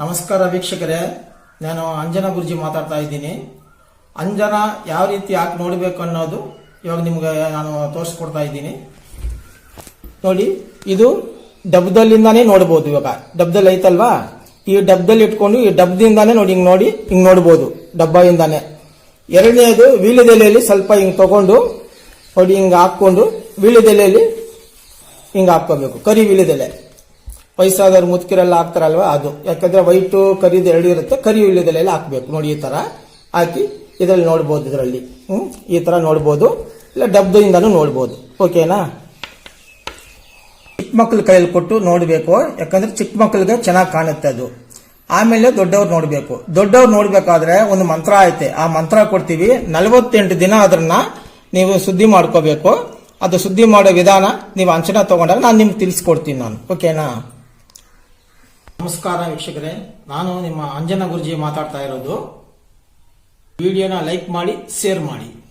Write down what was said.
ನಮಸ್ಕಾರ ವೀಕ್ಷಕರೇ. ನಾನು ಅಂಜನಾ ಗುರುಜಿ ಮಾತಾಡ್ತಾ ಇದ್ದೀನಿ. ಅಂಜನ ಯಾವ ರೀತಿ ಯಾಕೆ ನೋಡಬೇಕು ಅನ್ನೋದು ಇವಾಗ ನಿಮ್ಗೆ ನಾನು ತೋರಿಸ್ಕೊಡ್ತಾ ಇದ್ದೀನಿ. ನೋಡಿ, ಇದು ಡಬ್ದಲ್ಲಿಂದಾನೇ ನೋಡ್ಬೋದು ಇವಾಗ. ಡಬ್ದಲ್ಲಿ ಐತಲ್ವಾ? ಈ ಡಬ್ದಲ್ಲಿ ಇಟ್ಕೊಂಡು ಈ ಡಬ್ದಿಂದಾನೇ ನೋಡಿ, ಹಿಂಗೆ ನೋಡಿ, ಹಿಂಗೆ ನೋಡ್ಬೋದು ಡಬ್ಬದಿಂದಾನೆ ಎರಡನೇದು ವೀಳ್ಯದೆಲೆಯಲ್ಲಿ ಸ್ವಲ್ಪ ಹಿಂಗೆ ತಗೊಂಡು, ನೋಡಿ, ಹಿಂಗೆ ಹಾಕ್ಕೊಂಡು ವೀಳ್ಯದೆಲೆಯಲ್ಲಿ ಹಿಂಗೆ ಹಾಕ್ಕೋಬೇಕು. ಕರಿ ವೀಳ್ಯದೆಲೆ. ವಯಸ್ಸಾದವ್ರು ಮುದುಕಿರೆಲ್ಲ ಹಾಕ್ತಾರಲ್ವ ಅದು. ಯಾಕಂದ್ರೆ ವೈಟು, ಕರಿದು ಎರಡು ಇರುತ್ತೆ. ಕರಿ ವೀಳ್ಯದೆಲೆಲ್ಲ ಹಾಕ್ಬೇಕು. ನೋಡಿ ಈ ತರ ಹಾಕಿ ಇದರಲ್ಲಿ ನೋಡ್ಬೋದು ಇದರಲ್ಲಿ. ಹ್ಞೂ ಈ ತರ ನೋಡ್ಬೋದು. ಇಲ್ಲ ಡಬ್ದಿಂದಾನು ನೋಡ್ಬೋದು. ಓಕೆನಾ? ಚಿಕ್ಕ ಮಕ್ಳ ಕೈಯಲ್ಲಿ ಕೊಟ್ಟು ನೋಡಬೇಕು. ಯಾಕಂದ್ರೆ ಚಿಕ್ಕ ಮಕ್ಕಳಿಗೆ ಚೆನ್ನಾಗಿ ಕಾಣುತ್ತೆ ಅದು. ಆಮೇಲೆ ದೊಡ್ಡವ್ರು ನೋಡಬೇಕು. ದೊಡ್ಡವ್ರು ನೋಡಬೇಕಾದ್ರೆ ಒಂದು ಮಂತ್ರ ಐತೆ. ಆ ಮಂತ್ರ ಕೊಡ್ತೀವಿ. ನಲವತ್ತೆಂಟು ದಿನ ಅದನ್ನ ನೀವು ಸುದ್ದಿ ಮಾಡ್ಕೋಬೇಕು. ಅದು ಸುದ್ದಿ ಮಾಡೋ ವಿಧಾನ ನೀವು ಅಂಚನ ತಗೊಂಡಾಗ ನಾನು ನಿಮ್ಗೆ ತಿಳಿಸ್ಕೊಡ್ತೀನಿ ನಾನು. ಓಕೆನಾ? ನಮಸ್ಕಾರ ವೀಕ್ಷಕರೇ. ನಾನು ನಿಮ್ಮ ಅಂಜನ ಗುರುಜಿ ಮಾತಾಡ್ತಾ ಇರೋದು. ವಿಡಿಯೋನ ಲೈಕ್ ಮಾಡಿ ಶೇರ್ ಮಾಡಿ.